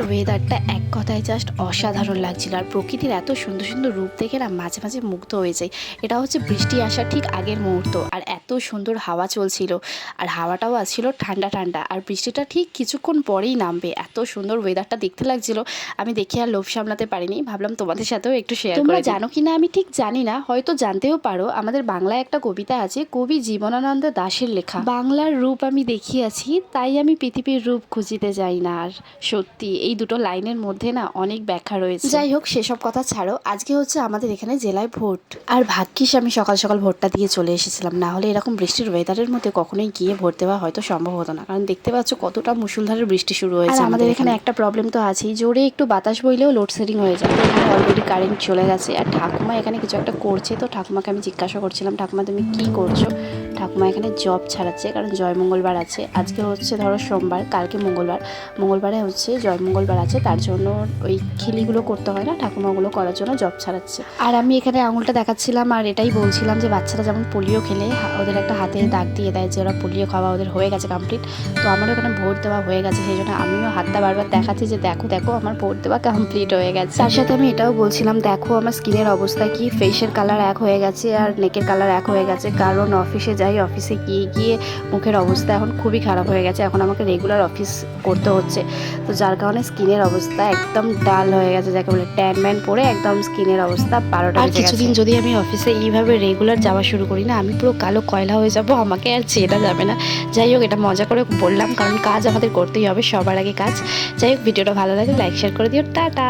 ওয়েদারটা এক কথায় জাস্ট অসাধারণ লাগছিল। আর প্রকৃতির এত সুন্দর সুন্দর রূপ দেখে না মাঝে মাঝে মুগ্ধ হয়ে যায় এটা হচ্ছে বৃষ্টি আসার ঠিক আগের মুহূর্ত। আর এত সুন্দর হাওয়া চলছিল। আর হাওয়াটাও আসছিল ঠান্ডা ঠান্ডা। আর বৃষ্টিটা ঠিক কিছুক্ষণ পরেই নামবে। এত সুন্দর ওয়েদারটা দেখতে লাগছিল। আমি দেখে আর লোভ সামলাতে পারিনি। ভাবলাম তোমাদের সাথেও একটু শেয়ার তোমরা জানো কি না আমি ঠিক জানি না। হয়তো জানতেও পারো। আমাদের বাংলায় একটা কবিতা আছে কবি জীবনানন্দ দাশের লেখা। বাংলার রূপ আমি দেখিয়াছি তাই আমি পৃথিবীর রূপ খুঁজিতে যাই না। আর সত্যি এই দুটো লাইনের মধ্যে না অনেক ব্যাখ্যা রয়েছে। যাই হোক সেসব কথা ছাড়ো। আজকে হচ্ছে আমাদের এখানে জেলায় ভোট। আর ভাগ্যিস আমি সকাল সকাল ভোটটা দিয়ে চলে এসেছিলাম। না হলে এরকম বৃষ্টির ওয়েদারের মধ্যে কখনোই গিয়ে ভোট দেওয়া হয়তো সম্ভব হতো না। কারণ দেখতে পাচ্ছ কতটা মুসুলধারের বৃষ্টি শুরু হয়েছে আমাদের এখানে একটা প্রবলেম তো আছেই। জোরে একটু বাতাস বইলেও লোডশেডিং হয়ে যায়। এখানে অলরেডি কারেন্ট চলে গেছে। আর ঠাকুমা এখানে কিছু একটা করছে। তো ঠাকুমাকে আমি জিজ্ঞাসা করছিলাম ঠাকুমা তুমি কি করছ? ঠাকুমা এখানে জব ছাড়াচ্ছে, কারণ জয় মঙ্গলবার আছে। আজকে হচ্ছে ধরো সোমবার, কালকে মঙ্গলবার। মঙ্গলবারে হচ্ছে জয় মঙ্গলবার আছে, তার জন্য ওই খিলিগুলো করতে হয় না, ঠাকুমাগুলো করার জন্য জব ছাড়াচ্ছে। আর আমি এখানে আঙুলটা দেখাচ্ছিলাম আর এটাই বলছিলাম যে বাচ্চারা যেমন পোলিও খেলে ওদের একটা হাতে দাগ দিয়ে দেয় যে ওরা পোলিও খাওয়া ওদের হয়ে গেছে কমপ্লিট তো আমারও এখানে ভোট দেওয়া হয়ে গেছে, সেই জন্য আমিও হাতটা বারবার দেখাচ্ছি যে দেখো দেখো আমার ভোট দেওয়া কমপ্লিট হয়ে গেছে। তার সাথে আমি এটাও বলছিলাম, দেখো আমার স্কিনের অবস্থা কি ফেসের কালার এক হয়ে গেছে আর নেকের কালার এক হয়ে গেছে, কারণ অফিসে যাই অফিসে গিয়ে গিয়ে মুখের অবস্থা এখন খুবই খারাপ হয়ে গেছে। এখন আমাকে রেগুলার অফিস করতে হচ্ছে। তো যার কারণে স্কিনের অবস্থা একদম ডাল হয়ে গেছে যাকে বলে ট্যান ম্যান পরে একদম স্কিনের অবস্থা বারোটা আর কিছুদিন যদি আমি অফিসে এইভাবে রেগুলার যাওয়া শুরু করি না আমি পুরো কালো কয়লা হয়ে যাব আমাকে আর চেনা যাবে না। যাই হোক এটা মজা করে বললাম কারণ কাজ আমাদের করতেই হবে সবার আগে কাজ। যাই হোক ভিডিওটা ভালো লাগে লাইক শেয়ার করে দিও। টাটা!